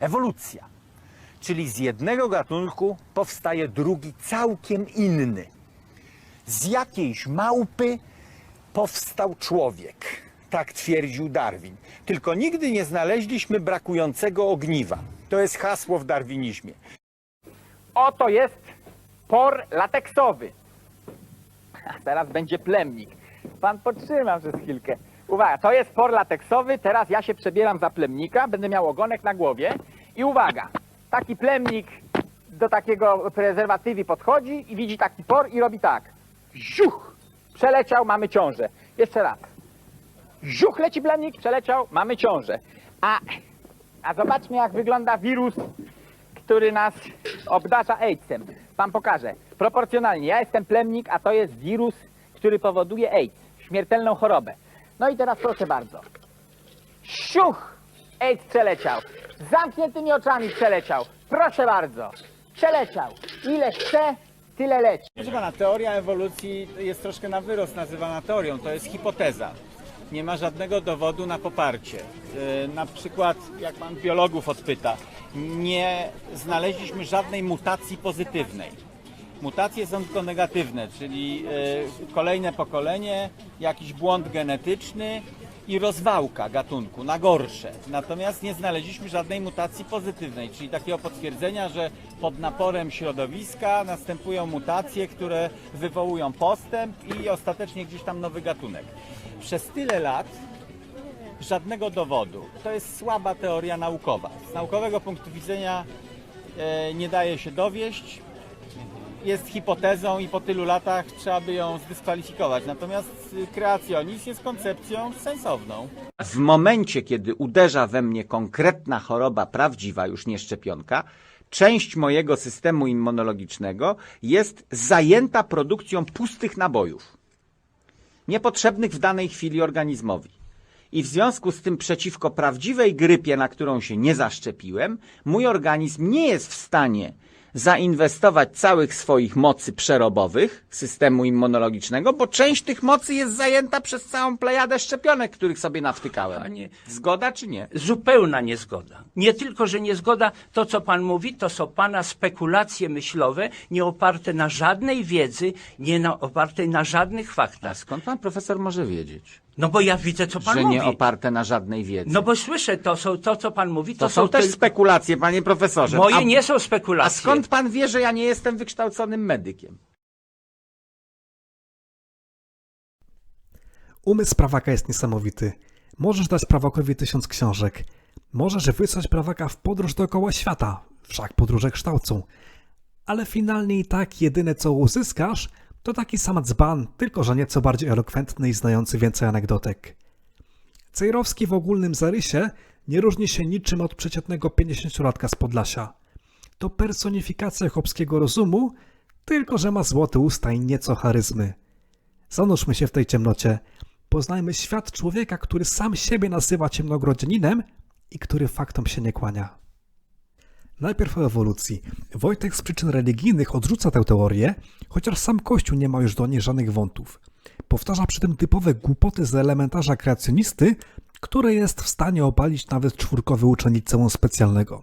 ewolucja. Czyli z jednego gatunku powstaje drugi całkiem inny. Z jakiejś małpy powstał człowiek. Tak twierdził Darwin. Tylko nigdy nie znaleźliśmy brakującego ogniwa. To jest hasło w darwinizmie. Oto jest por lateksowy. A teraz będzie plemnik. Pan potrzyma przez chwilkę. Uwaga, to jest por lateksowy, teraz ja się przebieram za plemnika, będę miał ogonek na głowie i uwaga, taki plemnik do takiego prezerwatywy podchodzi i widzi taki por i robi tak. Ziuch! Przeleciał, mamy ciążę. Jeszcze raz. Ziuch leci plemnik, przeleciał, mamy ciążę. A, a zobaczmy jak wygląda wirus, który nas obdarza AIDS-em. Pan pokaże. Proporcjonalnie. Ja jestem plemnik, a to jest wirus, który powoduje AIDS. Śmiertelną chorobę. No i teraz proszę bardzo. Siuch! AIDS przeleciał. Zamkniętymi oczami przeleciał. Proszę bardzo. Przeleciał. Ile chce, tyle leci. Proszę pana, teoria ewolucji jest troszkę na wyrost nazywana teorią, to jest hipoteza. Nie ma żadnego dowodu na poparcie. Yy, Na przykład, jak pan biologów odpyta, nie znaleźliśmy żadnej mutacji pozytywnej. Mutacje są tylko negatywne, czyli yy, kolejne pokolenie, jakiś błąd genetyczny i rozwałka gatunku na gorsze. Natomiast nie znaleźliśmy żadnej mutacji pozytywnej, czyli takiego potwierdzenia, że pod naporem środowiska następują mutacje, które wywołują postęp i ostatecznie gdzieś tam nowy gatunek. Przez tyle lat żadnego dowodu. To jest słaba teoria naukowa. Z naukowego punktu widzenia e, nie daje się dowieść. Jest hipotezą i po tylu latach trzeba by ją zdyskwalifikować. Natomiast y, kreacjonizm jest koncepcją sensowną. W momencie, kiedy uderza we mnie konkretna choroba prawdziwa, już nie szczepionka, część mojego systemu immunologicznego jest zajęta produkcją pustych nabojów, niepotrzebnych w danej chwili organizmowi. I w związku z tym przeciwko prawdziwej grypie, na którą się nie zaszczepiłem, mój organizm nie jest w stanie zainwestować całych swoich mocy przerobowych systemu immunologicznego, bo część tych mocy jest zajęta przez całą plejadę szczepionek, których sobie nawtykałem. Panie- Zgoda czy nie? Zupełna niezgoda. Nie tylko, że niezgoda, to co pan mówi, to są pana spekulacje myślowe, nie oparte na żadnej wiedzy, nie na, oparte na żadnych A faktach. skąd pan profesor może wiedzieć, No bo ja widzę, co pan że mówi. nie oparte na żadnej wiedzy? No bo słyszę, to są to, co pan mówi, to, to są też tylko- spekulacje, panie profesorze. Moje A- nie są A spekulacje. skąd pan wie, że ja nie jestem wykształconym medykiem? Umysł prawaka jest niesamowity. Możesz dać prawakowi tysiąc książek. Możesz wysłać prawaka w podróż dookoła świata. Wszak podróże kształcą. Ale finalnie i tak jedyne co uzyskasz, to taki sam dzban, tylko że nieco bardziej elokwentny i znający więcej anegdotek. Cejrowski w ogólnym zarysie nie różni się niczym od przeciętnego 50-latka z Podlasia. To personifikacja chłopskiego rozumu, tylko że ma złote usta i nieco charyzmy. Zanurzmy się w tej ciemnocie. Poznajmy świat człowieka, który sam siebie nazywa ciemnogrodzianinem i który faktom się nie kłania. Najpierw o ewolucji. Wojtek z przyczyn religijnych odrzuca tę teorię, chociaż sam Kościół nie ma już do niej żadnych wątów. Powtarza przy tym typowe głupoty z elementarza kreacjonisty, które jest w stanie obalić nawet czwórkowy uczeń liceum specjalnego.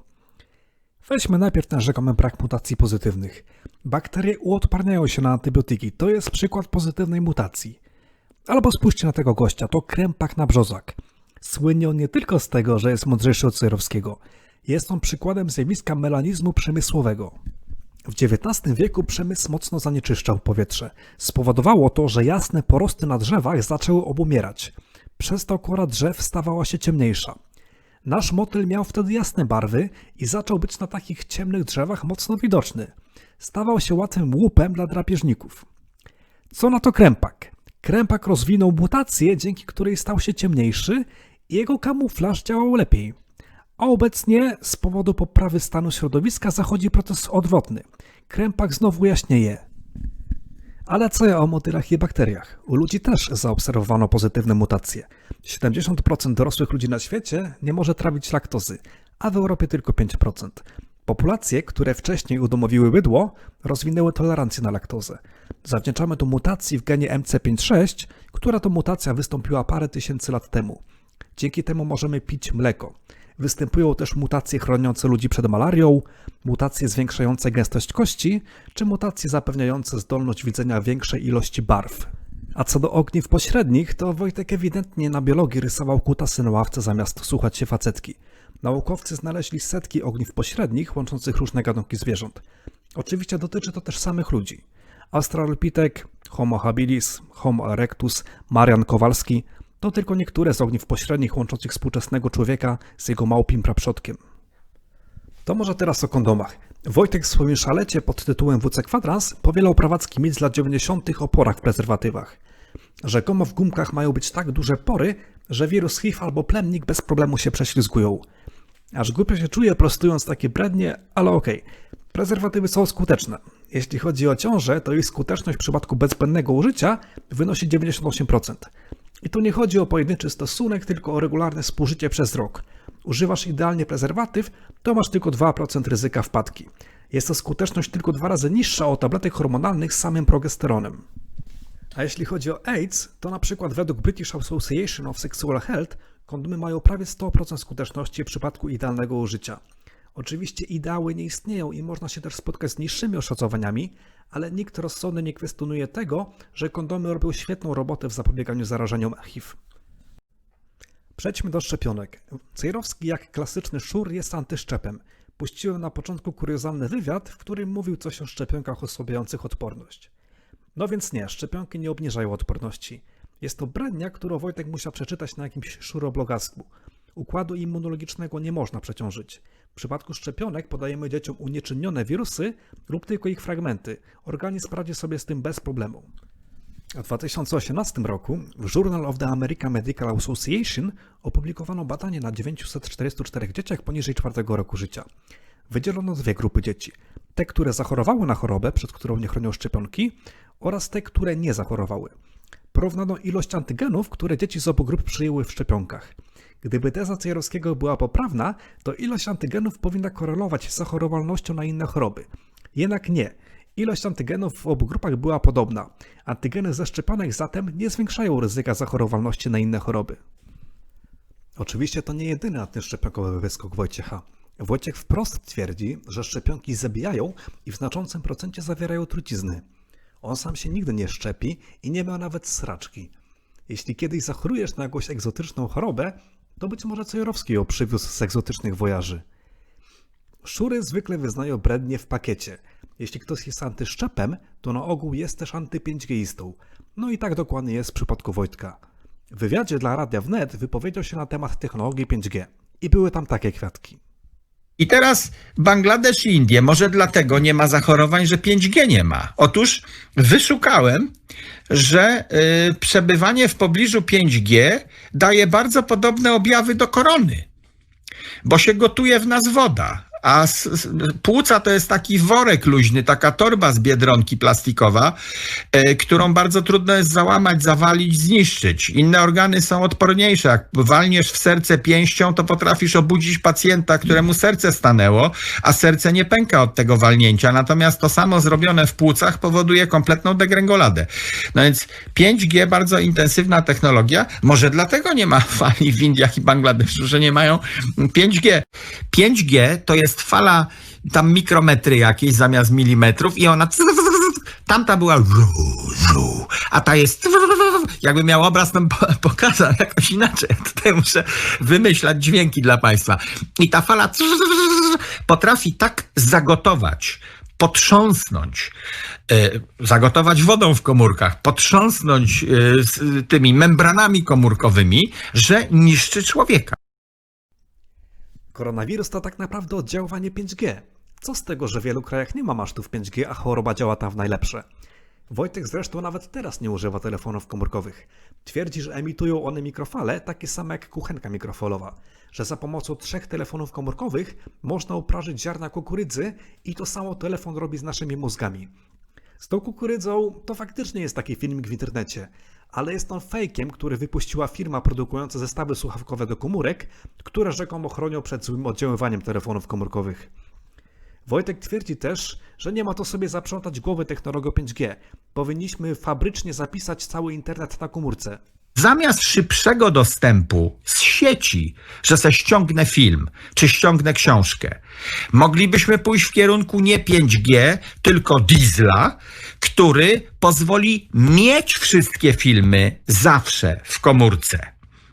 Weźmy najpierw ten rzekomy brak mutacji pozytywnych. Bakterie uodparniają się na antybiotyki, to jest przykład pozytywnej mutacji. Albo spójrzcie na tego gościa, to krępak na brzozak. Słynie on nie tylko z tego, że jest mądrzejszy od Cejrowskiego. Jest on przykładem zjawiska melanizmu przemysłowego. W XIX wieku przemysł mocno zanieczyszczał powietrze. Spowodowało to, że jasne porosty na drzewach zaczęły obumierać. Przez to kora drzew stawała się ciemniejsza. Nasz motyl miał wtedy jasne barwy i zaczął być na takich ciemnych drzewach mocno widoczny. Stawał się łatwym łupem dla drapieżników. Co na to krępak? Krępak rozwinął mutację, dzięki której stał się ciemniejszy i jego kamuflaż działał lepiej. A obecnie z powodu poprawy stanu środowiska zachodzi proces odwrotny. Krępak znowu jaśnieje. Ale co ja o motylach i bakteriach? U ludzi też zaobserwowano pozytywne mutacje. 70% dorosłych ludzi na świecie nie może trawić laktozy, a w Europie tylko 5%. Populacje, które wcześniej udomowiły bydło, rozwinęły tolerancję na laktozę. Zawdzięczamy to mutacji w genie MC56, która to mutacja wystąpiła parę tysięcy lat temu. Dzięki temu możemy pić mleko. Występują też mutacje chroniące ludzi przed malarią, mutacje zwiększające gęstość kości, czy mutacje zapewniające zdolność widzenia większej ilości barw. A co do ogniw pośrednich, to Wojtek ewidentnie na biologii rysował kutasy na ławce zamiast słuchać się facetki. Naukowcy znaleźli setki ogniw pośrednich łączących różne gatunki zwierząt. Oczywiście dotyczy to też samych ludzi. Australopithek, Homo habilis, Homo erectus, Marian Kowalski to tylko niektóre z ogniw pośrednich łączących współczesnego człowieka z jego małpim praprzodkiem. To może teraz o kondomach. Wojtek w swoim szalecie pod tytułem WC Kwadrans powielał prawacki mit z lat 90. o porach w prezerwatywach. Rzekomo w gumkach mają być tak duże pory, że wirus HIV albo plemnik bez problemu się prześlizgują. Aż głupio się czuję prostując takie brednie, ale okej. Prezerwatywy są skuteczne. Jeśli chodzi o ciążę, to ich skuteczność w przypadku bezbłędnego użycia wynosi 98%. I tu nie chodzi o pojedynczy stosunek, tylko o regularne spożycie przez rok. Używasz idealnie prezerwatyw, to masz tylko 2% ryzyka wpadki. Jest to skuteczność tylko dwa razy niższa od tabletek hormonalnych z samym progesteronem. A jeśli chodzi o AIDS, to na przykład według British Association of Sexual Health kondomy mają prawie 100% skuteczności w przypadku idealnego użycia. Oczywiście ideały nie istnieją i można się też spotkać z niższymi oszacowaniami, ale nikt rozsądny nie kwestionuje tego, że kondomy robią świetną robotę w zapobieganiu zarażeniom HIV. Przejdźmy do szczepionek. Cejrowski, jak klasyczny szur, jest antyszczepem. Puściłem na początku kuriozalny wywiad, w którym mówił coś o szczepionkach osłabiających odporność. No więc nie, szczepionki nie obniżają odporności. Jest to brednia, którą Wojtek musiał przeczytać na jakimś szuroblogasku. Układu immunologicznego nie można przeciążyć. W przypadku szczepionek podajemy dzieciom unieczynnione wirusy lub tylko ich fragmenty. Organizm radzi sobie z tym bez problemu. W 2018 roku w Journal of the American Medical Association opublikowano badanie na 944 dzieciach poniżej 4 roku życia. Wydzielono dwie grupy dzieci. Te, które zachorowały na chorobę, przed którą nie chronią szczepionki, oraz te, które nie zachorowały. Porównano ilość antygenów, które dzieci z obu grup przyjęły w szczepionkach. Gdyby teza Cejrowskiego była poprawna, to ilość antygenów powinna korelować z zachorowalnością na inne choroby. Jednak nie. Ilość antygenów w obu grupach była podobna. Antygeny ze szczepionek zatem nie zwiększają ryzyka zachorowalności na inne choroby. Oczywiście to nie jedyny antyszczepionkowy wyskok Wojciecha. Wojciech wprost twierdzi, że szczepionki zabijają i w znaczącym procencie zawierają trucizny. On sam się nigdy nie szczepi i nie ma nawet sraczki. Jeśli kiedyś zachorujesz na jakąś egzotyczną chorobę, to być może Cejrowski ją przywiózł z egzotycznych wojaży. Szury zwykle wyznają brednie w pakiecie. Jeśli ktoś jest antyszczepem, to na ogół jest też anty-5Gistą. No i tak dokładnie jest w przypadku Wojtka. W wywiadzie dla Radia Wnet wypowiedział się na temat technologii 5G. I były tam takie kwiatki. I teraz Bangladesz i Indie. Może dlatego nie ma zachorowań, że 5G nie ma. Otóż wyszukałem, że y, przebywanie w pobliżu 5G daje bardzo podobne objawy do korony, bo się gotuje w nas woda. A płuca to jest taki worek luźny, taka torba z biedronki plastikowa, e, którą bardzo trudno jest załamać, zawalić, zniszczyć. Inne organy są odporniejsze. Jak walniesz w serce pięścią, to potrafisz obudzić pacjenta, któremu serce stanęło, a serce nie pęka od tego walnięcia. Natomiast to samo zrobione w płucach powoduje kompletną degrengoladę. No więc 5G, bardzo intensywna technologia. Może dlatego nie ma fali w Indiach i Bangladeszu, że nie mają 5G. 5G to jest fala tam mikrometry jakieś zamiast milimetrów i ona tamta była a ta jest jakby miał obraz nam po- pokazał jakoś inaczej. Tutaj muszę wymyślać dźwięki dla państwa. I ta fala potrafi tak zagotować potrząsnąć, e, zagotować wodą w komórkach, potrząsnąć e, tymi membranami komórkowymi, że niszczy człowieka. Koronawirus to tak naprawdę oddziaływanie 5G. Co z tego, że w wielu krajach nie ma masztów 5G, a choroba działa tam w najlepsze? Wojtek zresztą nawet teraz nie używa telefonów komórkowych. Twierdzi, że emitują one mikrofale takie same jak kuchenka mikrofalowa, że za pomocą trzech telefonów komórkowych można uprażyć ziarna kukurydzy i to samo telefon robi z naszymi mózgami. Z tą kukurydzą to faktycznie jest taki filmik w internecie, ale jest on fejkiem, który wypuściła firma produkująca zestawy słuchawkowe do komórek, które rzekomo chronią przed złym oddziaływaniem telefonów komórkowych. Wojtek twierdzi też, że nie ma to sobie zaprzątać głowy technologią 5G. Powinniśmy fabrycznie zapisać cały internet na komórce. Zamiast szybszego dostępu z sieci, że se ściągnę film, czy ściągnę książkę, moglibyśmy pójść w kierunku nie 5G, tylko diesla, który pozwoli mieć wszystkie filmy zawsze w komórce.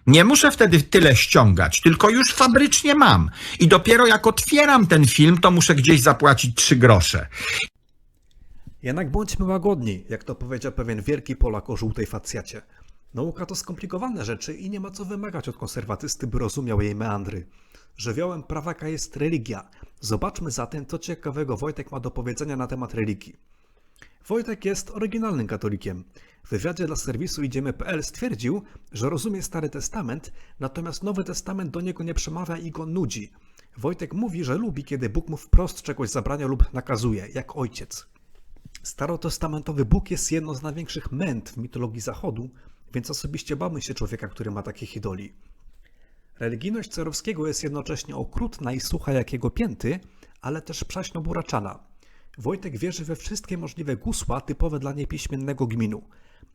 Nie muszę wtedy tyle ściągać, tylko już fabrycznie mam. I dopiero jak otwieram ten film, to muszę gdzieś zapłacić 3 grosze. Jednak bądźmy łagodni, jak to powiedział pewien wielki Polak o żółtej facjacie. Nauka to skomplikowane rzeczy i nie ma co wymagać od konserwatysty, by rozumiał jej meandry. Żywiołem prawaka jest religia. Zobaczmy zatem, co ciekawego Wojtek ma do powiedzenia na temat religii. Wojtek jest oryginalnym katolikiem. W wywiadzie dla serwisu idziemy.pl stwierdził, że rozumie Stary Testament, natomiast Nowy Testament do niego nie przemawia i go nudzi. Wojtek mówi, że lubi, kiedy Bóg mu wprost czegoś zabrania lub nakazuje, jak ojciec. Starotestamentowy Bóg jest jedną z największych męt w mitologii Zachodu, więc osobiście bałbym się człowieka, który ma takich idoli. Religijność Cerowskiego jest jednocześnie okrutna i sucha jak jego pięty, ale też przaśno-buraczana. Wojtek wierzy we wszystkie możliwe gusła typowe dla niepiśmiennego gminu.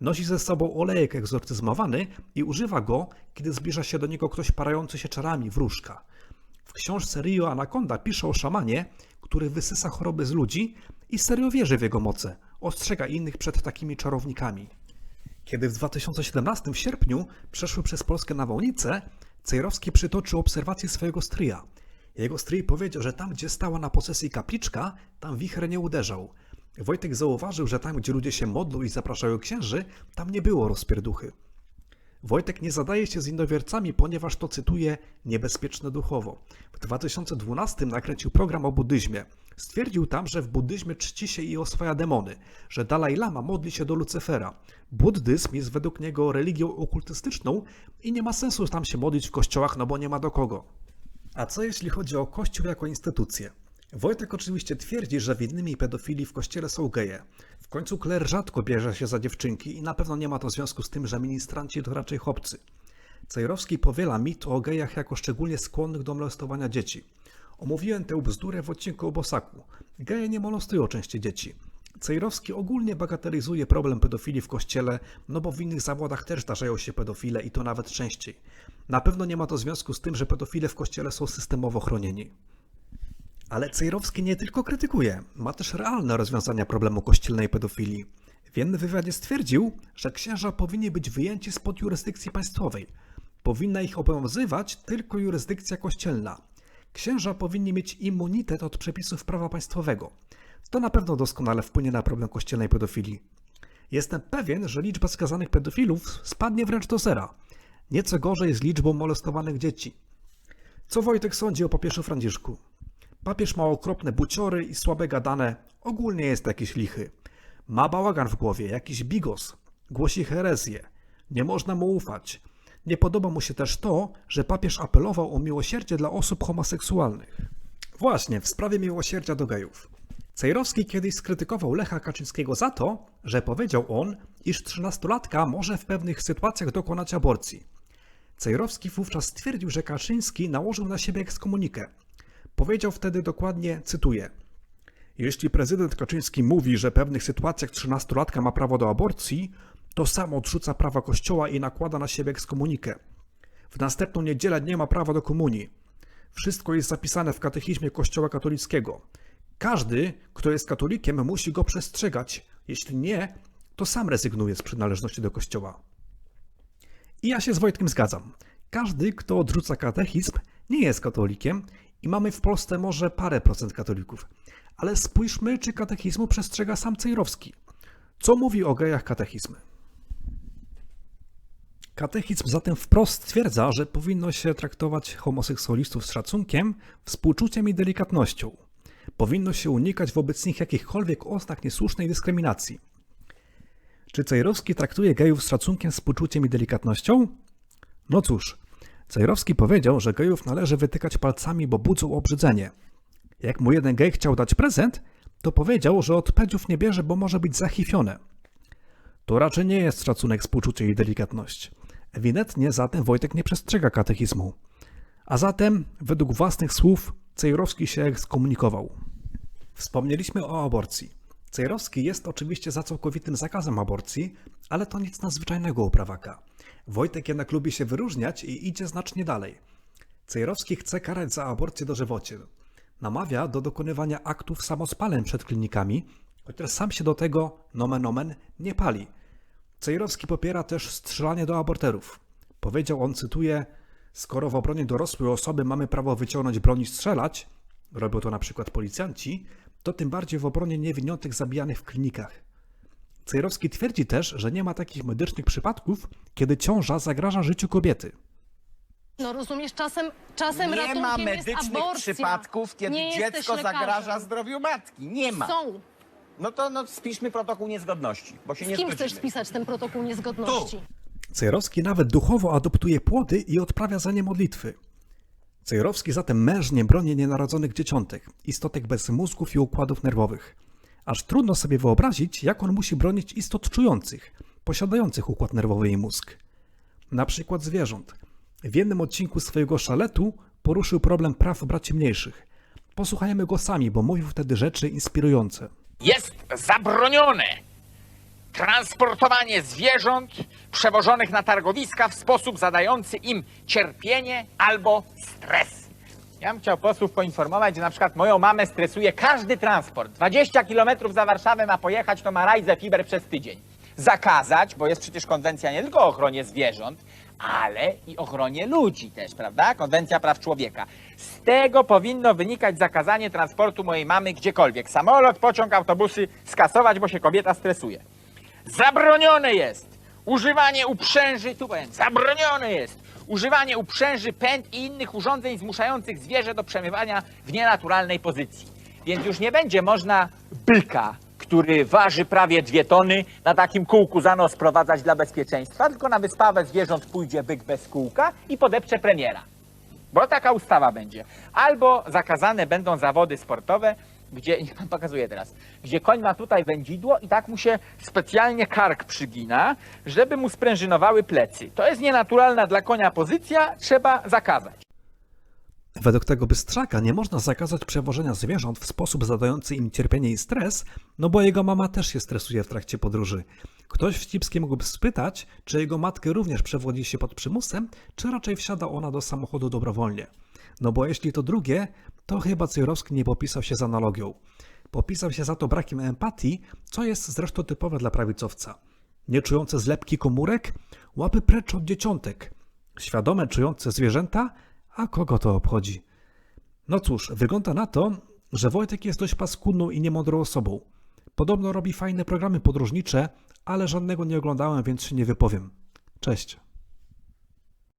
Nosi ze sobą olejek egzorcyzmowany i używa go, kiedy zbliża się do niego ktoś parający się czarami wróżka. W książce Rio Anaconda pisze o szamanie, który wysysa choroby z ludzi i serio wierzy w jego moce. Ostrzega innych przed takimi czarownikami. Kiedy w 2017 sierpniu przeszły przez Polskę nawałnice, Cejrowski przytoczył obserwację swojego stryja. Jego stryj powiedział, że tam, gdzie stała na posesji kapliczka, tam wicher nie uderzał. Wojtek zauważył, że tam, gdzie ludzie się modlą i zapraszają księży, tam nie było rozpierduchy. Wojtek nie zadaje się z innowiercami, ponieważ to cytuję niebezpieczne duchowo. W 2012 nakręcił program o buddyzmie. Stwierdził tam, że w buddyzmie czci się i oswaja demony, że Dalaj Lama modli się do Lucyfera. Buddyzm jest według niego religią okultystyczną i nie ma sensu tam się modlić w kościołach, no bo nie ma do kogo. A co jeśli chodzi o Kościół jako instytucję? Wojtek oczywiście twierdzi, że winnymi pedofili w kościele są geje. W końcu kler rzadko bierze się za dziewczynki i na pewno nie ma to związku z tym, że ministranci to raczej chłopcy. Cejrowski powiela mit o gejach jako szczególnie skłonnych do molestowania dzieci. Omówiłem tę bzdurę w odcinku o Bosaku. Geje nie molestują częściej dzieci. Cejrowski ogólnie bagatelizuje problem pedofilii w kościele, no bo w innych zawodach też zdarzają się pedofile i to nawet częściej. Na pewno nie ma to związku z tym, że pedofile w kościele są systemowo chronieni. Ale Cejrowski nie tylko krytykuje, ma też realne rozwiązania problemu kościelnej pedofilii. W jednym wywiadzie stwierdził, że księża powinni być wyjęci spod jurysdykcji państwowej. Powinna ich obowiązywać tylko jurysdykcja kościelna. Księża powinni mieć immunitet od przepisów prawa państwowego. To na pewno doskonale wpłynie na problem kościelnej pedofilii. Jestem pewien, że liczba skazanych pedofilów spadnie wręcz do zera. Nieco gorzej z liczbą molestowanych dzieci. Co Wojtek sądzi o papieżu Franciszku? Papież ma okropne buciory i słabe gadane, ogólnie jest jakiś lichy. Ma bałagan w głowie, jakiś bigos, głosi herezję. Nie można mu ufać. Nie podoba mu się też to, że papież apelował o miłosierdzie dla osób homoseksualnych. Właśnie, w sprawie miłosierdzia do gejów. Cejrowski kiedyś skrytykował Lecha Kaczyńskiego za to, że powiedział on, iż trzynastolatka może w pewnych sytuacjach dokonać aborcji. Cejrowski wówczas stwierdził, że Kaczyński nałożył na siebie ekskomunikę. Powiedział wtedy dokładnie, cytuję: Jeśli prezydent Kaczyński mówi, że w pewnych sytuacjach trzynastolatka ma prawo do aborcji, to sam odrzuca prawa Kościoła i nakłada na siebie ekskomunikę. W następną niedzielę nie ma prawa do komunii. Wszystko jest zapisane w katechizmie Kościoła katolickiego. Każdy, kto jest katolikiem, musi go przestrzegać. Jeśli nie, to sam rezygnuje z przynależności do Kościoła. I ja się z Wojtkiem zgadzam. Każdy, kto odrzuca katechizm, nie jest katolikiem i mamy w Polsce może parę procent katolików. Ale spójrzmy, czy katechizmu przestrzega sam Cejrowski. Co mówi o gejach katechizm? Katechizm zatem wprost stwierdza, że powinno się traktować homoseksualistów z szacunkiem, współczuciem i delikatnością. Powinno się unikać wobec nich jakichkolwiek oznak niesłusznej dyskryminacji. Czy Cejrowski traktuje gejów z szacunkiem, współczuciem i delikatnością? No cóż, Cejrowski powiedział, że gejów należy wytykać palcami, bo budzą obrzydzenie. Jak mu jeden gej chciał dać prezent, to powiedział, że od pedziów nie bierze, bo może być zachifione. To raczej nie jest szacunek, współczucie i delikatność. Ewidentnie zatem Wojtek nie przestrzega katechizmu. A zatem, według własnych słów, Cejrowski się ekskomunikował. Wspomnieliśmy o aborcji. Cejrowski jest oczywiście za całkowitym zakazem aborcji, ale to nic nadzwyczajnego u prawaka. Wojtek jednak lubi się wyróżniać i idzie znacznie dalej. Cejrowski chce karać za aborcję dożywocie. Namawia do dokonywania aktów samospaleń przed klinikami, chociaż sam się do tego, nomen omen, nie pali. Cejrowski popiera też strzelanie do aborterów. Powiedział on, cytuję, skoro w obronie dorosłej osoby mamy prawo wyciągnąć broń i strzelać, robią to na przykład policjanci, to tym bardziej w obronie niewiniątek zabijanych w klinikach. Cejrowski twierdzi też, że nie ma takich medycznych przypadków, kiedy ciąża zagraża życiu kobiety. No rozumiesz, czasem, czasem Nie ratunkiem ma jest medycznych aborcja. przypadków, kiedy Nie jesteś dziecko lekarzem. zagraża zdrowiu matki. Nie ma. Są. No to no, spiszmy protokół niezgodności, bo się Z nie kim zgodzimy. chcesz spisać ten protokół niezgodności? Cejrowski nawet duchowo adoptuje płody i odprawia za nie modlitwy. Cejrowski zatem mężnie broni nienarodzonych dzieciątek, istotek bez mózgów i układów nerwowych. Aż trudno sobie wyobrazić, jak on musi bronić istot czujących, posiadających układ nerwowy i mózg. Na przykład zwierząt. W jednym odcinku swojego szaletu poruszył problem praw braci mniejszych. Posłuchajmy go sami, bo mówił wtedy rzeczy inspirujące. Jest zabronione transportowanie zwierząt przewożonych na targowiska w sposób zadający im cierpienie albo stres. Ja bym chciał posłów poinformować, że na przykład moją mamę stresuje każdy transport. 20 km za Warszawę ma pojechać, to ma rajzę fiber przez tydzień. Zakazać, bo jest przecież konwencja nie tylko o ochronie zwierząt, ale i ochronie ludzi też, prawda? Konwencja praw człowieka. Z tego powinno wynikać zakazanie transportu mojej mamy gdziekolwiek. Samolot, pociąg, autobusy skasować, bo się kobieta stresuje. Zabronione jest używanie uprzęży, tu powiem, zabronione jest używanie uprzęży, pęd i innych urządzeń zmuszających zwierzę do przemywania w nienaturalnej pozycji. Więc już nie będzie można byka, który waży prawie dwie tony, na takim kółku za nos sprowadzać dla bezpieczeństwa, tylko na wyspawę zwierząt pójdzie byk bez kółka i podepcze premiera. Bo taka ustawa będzie. Albo zakazane będą zawody sportowe, gdzie, niech pan pokazuje teraz, gdzie koń ma tutaj wędzidło i tak mu się specjalnie kark przygina, żeby mu sprężynowały plecy. To jest nienaturalna dla konia pozycja, trzeba zakazać. Według tego bystrzaka nie można zakazać przewożenia zwierząt w sposób zadający im cierpienie i stres, no bo jego mama też się stresuje w trakcie podróży. Ktoś wścibski mógłby spytać, czy jego matkę również przewodzi się pod przymusem, czy raczej wsiada ona do samochodu dobrowolnie. No bo jeśli to drugie, to chyba Cejrowski nie popisał się z analogią. Popisał się za to brakiem empatii, co jest zresztą typowe dla prawicowca. Nieczujące zlepki komórek, łapy precz od dzieciątek. Świadome czujące zwierzęta, a kogo to obchodzi? No cóż, wygląda na to, że Wojtek jest dość paskudną i niemądrą osobą. Podobno robi fajne programy podróżnicze, ale żadnego nie oglądałem, więc się nie wypowiem. Cześć.